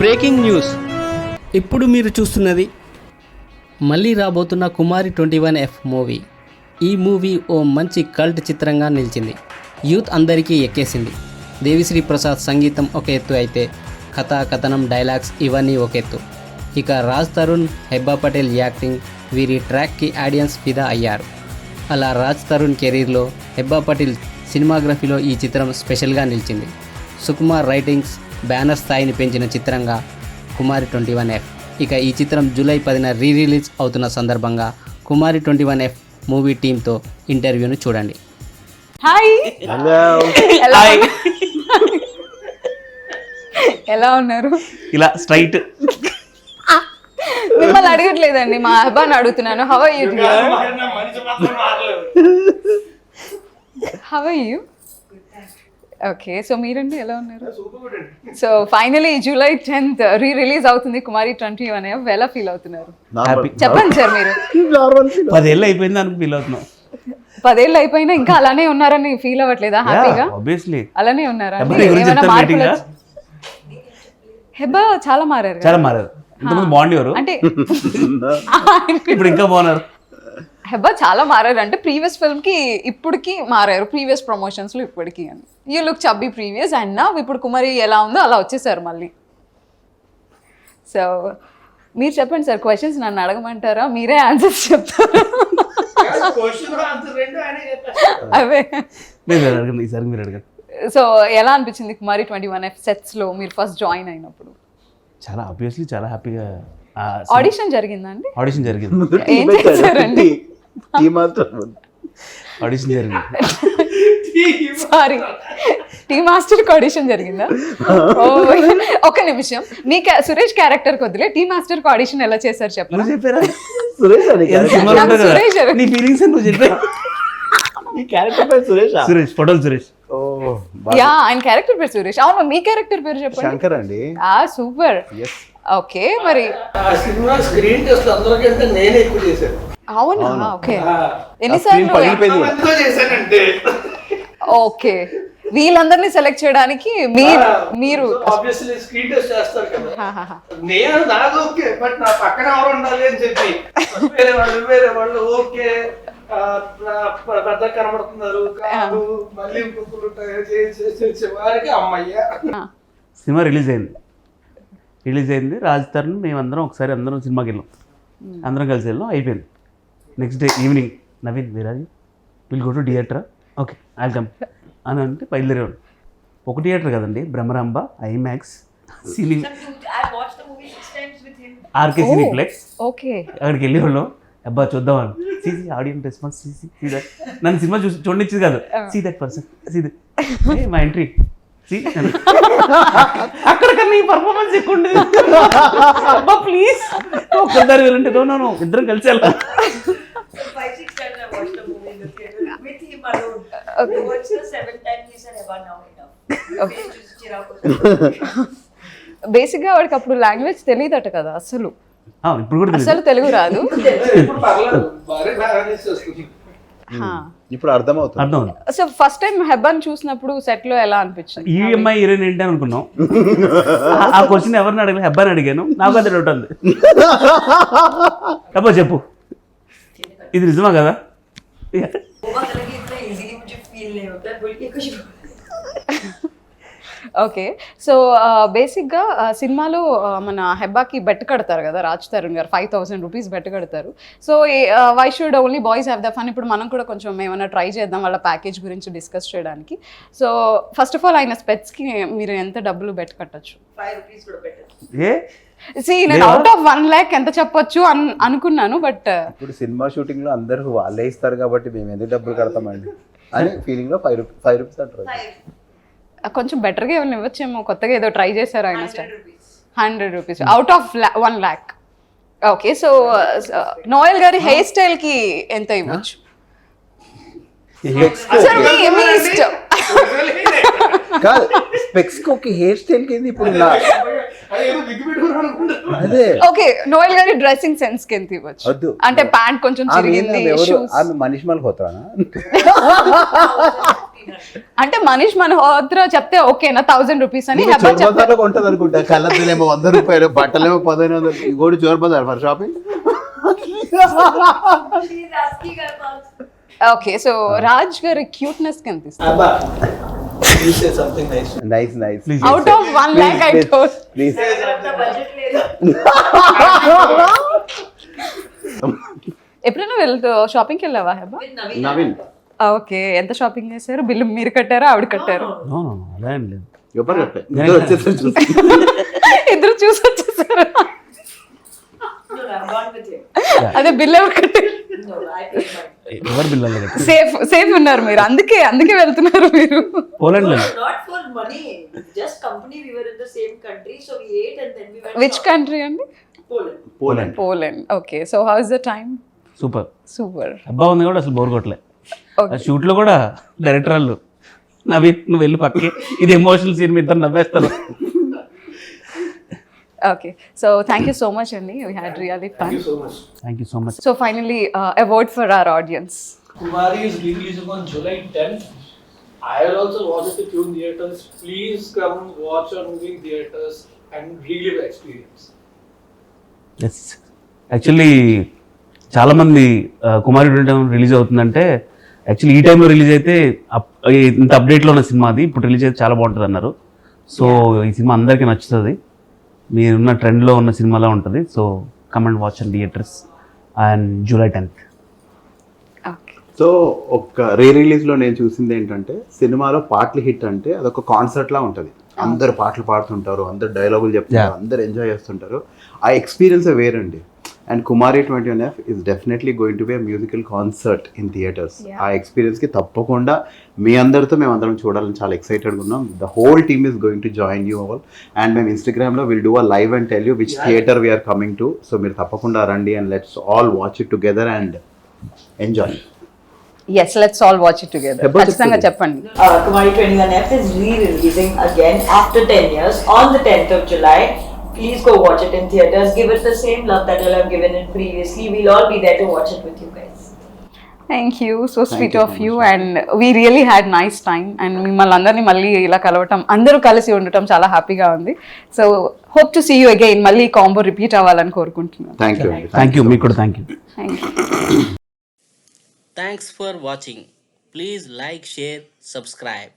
Breaking news. ఇప్పుడు మీరు చూస్తున్నది మళ్ళీ రాబోతున్న Kumari twenty one F movie. ఈ మూవీ ఓ మంచి కల్ట్ చిత్రంగా నిలిచింది. యూత్ అందరికీ ఎక్కేసింది. దేవిశ్రీ ప్రసాద్ సంగీతం ఒక ఎత్తు అయితే కథ కథనం డైలాగ్స్ ఇవన్నీ ఒక ఎత్తు. ఇక రాజ్ తరుణ్ హెబ్బా పటేల్ యాక్టింగ్ వీరి ట్రాక్కి ఆడియన్స్ ఫిదా అయ్యారు. అలా రాజ్ తరుణ్ కెరీర్లో హెబ్బా పటేల్ సినిమాగ్రఫీలో ఈ చిత్రం స్పెషల్గా నిలిచింది. సుకుమార్ రైటింగ్స్ బ్యానర్ స్థాయిని పెంచిన చిత్రంగా కుమారి ట్వంటీ వన్ ఎఫ్. ఇక ఈ చిత్రం జూలై పదిన రీ రిలీజ్ అవుతున్న సందర్భంగా Kumari twenty one F movie టీంతో ఇంటర్వ్యూను చూడండి. హాయ్! హలో ఎలా ఎలా ఉన్నారు? ఇలా స్ట్రైట్. మిమ్మల్ని అడగట్లేదండి మా అబ్బాని అడుగుతున్నాను. How you how you okay so మీరండి ఎలా ఉన్నారు? So finally July tenth re release అవుతుంది కుమారి ట్వంటీ వన్. ఎలా ఫీల్ అవుతున్నారు? హ్యాపీ చెప్పండి సార్ మీరు. పదేళ్ళు అయిపోయింది అని ఫీల్ అవుతున్నాం. పదేళ్ళు అయిపోయినా ఇంకా అలానే ఉన్నారని ఫీల్ అవ్వట్లేదా? హ్యాపీగా ఆబ్వియస్లీ అలానే ఉన్నారా? హెబ్బా చాలా మారారు. చాలా మారారు. ఇంతకుముందు బాగుండేవారు అంటే ఇప్పుడు ఇంకా బాగున్నారు. హెబ్బా చాలా మారారు. అంటే ప్రీవియస్ ఫిల్మ్కి ఇప్పటికి మారారు. ప్రీవియస్ ప్రమోషన్స్లో ఇప్పటికి అని. You look chubby previous and నా ఇప్పుడు కుమారి ఎలా ఉందో అలా వచ్చేసారు మళ్ళీ. సో మీరు చెప్పండి సార్ క్వశ్చన్స్ నన్ను అడగమంటారా? మీరే ఆన్సర్స్ చెప్తారు. అవే. లేదు మీరు అడగండి ఈసారి మీరు అడగండి. సో ఎలా అనిపించింది కుమారి ట్వంటీ వన్ ఎఫ్ సెట్స్లో మీరు ఫస్ట్ జాయిన్ అయినప్పుడు? చాలా ఆబ్వియస్లీ చాలా హ్యాపీగా ఆడిషన్ జరిగిందా అండి? ఆడిషన్ జరిగింది. ఏం చేశారండి? ఈ ఆడిషన్ జరిగింది? సారీ టీ మాస్టర్ ఆడిషన్ జరిగిందా? ఒక నిమిషం. మీ క్యా- సురేష్ క్యారెక్టర్ వదిలే టీ మాస్టర్ ఆడిషన్ ఎలా చేశారు చెప్పారా? సురేష్ అని? నీ ఫీలింగ్స్ నువ్వు చెప్పా. ఈ క్యారెక్టర్ పేరు సురేష్? సురేష్ ఫోటోలు సురేష్. ఓ యా ఆయన క్యారెక్టర్ పేరు సురేష్. అవును మీ క్యారెక్టర్ పేరు చెప్పండి. శంకర్ అండి. ఆ సూపర్. ఎస్ ఓకే మరి ఆ సినిమా స్క్రీన్ టెస్ట్ అందరికంటే నేనే ఎక్కువ చేశాను. అవునా? ఓకే. ఎన్నిసార్లు చేశానంటే. ఓకే. వీళ్ళందరినీ సెలెక్ట్ చేయడానికి మీరు మీరు ఆబ్వియస్లీ స్క్రీన్ టెస్ట్ చేస్తారు కదా. నేను నాది ఓకే బట్ నా పక్కన ఎవరు ఉండాలి అని చెప్పి. వేరే వాళ్ళు వేరే వాళ్ళు ఓకే. పెద్ద కనబడుతున్నారు కాదు మళ్ళీ ఇంకొకరు వారికి అమ్మయ్య. సినిమా రిలీజ్ అయింది. రిలీజ్ అయింది. రాజ్ తరుణ్ మేమందరం ఒకసారి అందరం సినిమాకి వెళ్ళాం. అందరం కలిసి వెళ్ళాం. అయిపోయింది. Next day evening Naveen Veeraju will go to theatre okay welcome అని అంటే బయలుదేరాడు ఒక థియేటర్ కదండి Brahmaramba IMAX cine. RK cineplex okay అక్కడికి వెళ్ళి వాళ్ళం అబ్బా చూద్దామని. See see audience response see see see that నన్ను సినిమా చూసి చూడనిచ్చేది కాదు. See that person see that మా ఎంట్రీ సీ అక్కడికన్నా ఈ పర్ఫార్మెన్స్ ఎక్కువ ఉండేది అబ్బా ప్లీజ్ ఒక్కరి వెళ్ళండి దోనను ఇద్దరం కలిసి వెళ్ళా. బేసిక్గా వాడికి అప్పుడు లాంగ్వేజ్ తెలియదట కదా అసలు. అసలు తెలుగు రాదు. ఇప్పుడు అర్థమవుతుంది. అర్థం అవుతుంది సో ఫస్ట్ టైం హెబ్బాన్ చూసినప్పుడు సెట్లో ఎలా అనిపించింది? ఈ అమ్మాయి హీరోయిన్ ఏంటి అని అనుకున్నాం. ఆ- క్వశ్చన్ ఎవరిని అడగలేదు హెబ్బాని అడిగాను. నాకు అదే డౌట్ ఉంది. అబ్బా చెప్పు. ఇది నిజమా కదా? ఓకే. సో బేసిక్గా ఆ, సినిమాలో మన హెబ్బాకి బెట్ కడతారు కదా Raj Tarun garu five thousand rupees bet కడతారు. So why should only boys have the fun. ఇప్పుడు మనం కూడా కొంచెం ఏమైనా ట్రై చేద్దాం వాళ్ళ ప్యాకేజ్ గురించి డిస్కస్ చేయడానికి. సో ఫస్ట్ ఆఫ్ ఆల్ ఆయన స్పెట్స్కి మీరు ఎంత డబ్బులు బెట్ కట్టచ్చు. ఏ? సి నేను అవుట్ ఆఫ్ వన్ ల్యాక్ ఎంత చెప్పొచ్చు అన్ అనుకున్నాను బట్ ఇప్పుడు సినిమా షూటింగ్లో అందరూ వాళ్ళే ఇస్తారు కాబట్టి మేము ఎందుకు డబ్బులు కడతామండి? అని ఫీలింగ్లో ఫైవ్ ఫైవ్ రూపీస్ అంటారు. కొంచెం బెటర్గా ఏమైనా ఇవ్వచ్చేమో. కొత్తగా ఏదో ట్రై చేశారు ఆయన. Rupees. Hundred rupees out of one lakh okay so Noel గారి హెయిర్ స్టైల్కి ఎంత ఇవ్వచ్చు? కాదు స్పెక్స్కి. ఒక హెయిర్ స్టైల్కి ఇప్పుడు అదే. ఓకే నోయల్ గారి డ్రెస్సింగ్ సెన్స్కి ఎంత ఇవ్వచ్చు. అంటే ప్యాంట్ కొంచెం చిరిగింది ఆమె మనిషి మళ్ళీ పోతానా? అంటే మనీష్ మల్హోత్రా చెప్తే ఓకేనా థౌసండ్ రూపీస్ అని అనుకుంటా కళ్ళద్దులేమో వంద రూపాయలు బట్టలేమో పదిహేను వందలు ఇంకోటి Chor Bazaar for shopping. Okay so Raj గారి క్యూట్నెస్ కనిపిస్తుంది. Nice nice. Out of one lakh I toll please. ఎప్పుడైనా వెళ్తూ షాపింగ్కి వెళ్ళావా హెబ్బా. నవీన్ ఓకే. ఎంత షాపింగ్ చేశారు? బిల్లు మీరు కట్టారా? ఆవిడ కట్టారు? అలా ఏం లేదు. ఎవరు ఇద్దరు చూసి. ఇద్దరు చూసి వచ్చేసారు. అదే బిల్ ఎవరు కట్టారు? బిల్లాలి సేఫ్ సేఫ్ ఉన్నారు మీరు. అందుకే అందుకే వెళ్తున్నారు మీరు. పోలాండ్లో No, not for money. Just company. We were in the same country, so we ate and then we went. Which. Country అండి? Poland. Poland. Poland okay so how is the time super super అబ్బా ఉంది కూడా అసలు bore కొట్టలే. షూట్లో కూడా director వాళ్ళు నవ్వి నువ్వు వెళ్ళి పక్కకి ఇది ఎమోషనల్ సీన్ మీ ఇద్దరు నవ్వేస్తారు okay so thank you so much అండి we had really Thank fun you so much. Thank you so much so finally award for our audience Kumari is releasing on July 10th. I will also watch it you in theaters. Please come watch our movie in theaters and relive the experience. Yes actually చాలామంది Kumari release అవుతుందంటే actually ఈ టైంలో release అయితే up- ఇంత అప్డేట్లో ఉన్న cinema అది. ఇప్పుడు release అయితే చాలా బాగుంటుంది అన్నారు. సో ఈ సినిమా అందరికీ నచ్చుతుంది. మీరున్న ట్రెండ్లో ఉన్న సినిమాలా ఉంటుంది. So come and watch and theatres and July tenth okay so ఒక రీ రిలీజ్లో నేను చూసింది ఏంటంటే సినిమాలో పాటలు హిట్ అంటే అదొక కాన్సర్ట్ లా ఉంటది. అందరు పాటలు పాడుతుంటారు అందరు డైలాగులు చెప్తారు అందరు ఎంజాయ్ చేస్తుంటారు. ఆ ఎక్స్పీరియన్స్ వేరండి. And Kumari twenty one F is definitely going to be musical concert in theatres ఆ ఎక్స్పీరియన్స్కి తప్పకుండా మీ అందరితో మేము అందరం చూడాలని చాలా ఎక్సైటెడ్గా ఉన్నాం. The whole team is going to join you all and మేము ఇన్స్టాగ్రామ్లో will do a live and tell you which theatre we're coming to so మీరు తప్పకుండా రండి and let's all watch it together and enjoy let's all watch it together Heba ఖచ్చితంగా. చెప్పండి. Uh, Kumari 21F is re-releasing again after 10 years on the 10th of July. Please go watch it in theaters. Give it the same love that you'll have given it previously. We'll all be there to watch it with you guys. Thank you so sweet you of so you much. And we really had nice time and మిమ్మల్ని అందరినీ మళ్ళీ ఇలా కలవటం అందరూ కలిసి ఉండటం చాలా హ్యాపీగా ఉంది so hope to see you again మళ్ళీ కాంబో రిపీట్ అవ్వాలని కోరుకుంటున్నాను థ్యాంక్ యూ థ్యాంక్ యూ మీకు కూడా thank you thank you Thanks for watching. Please like, share, subscribe.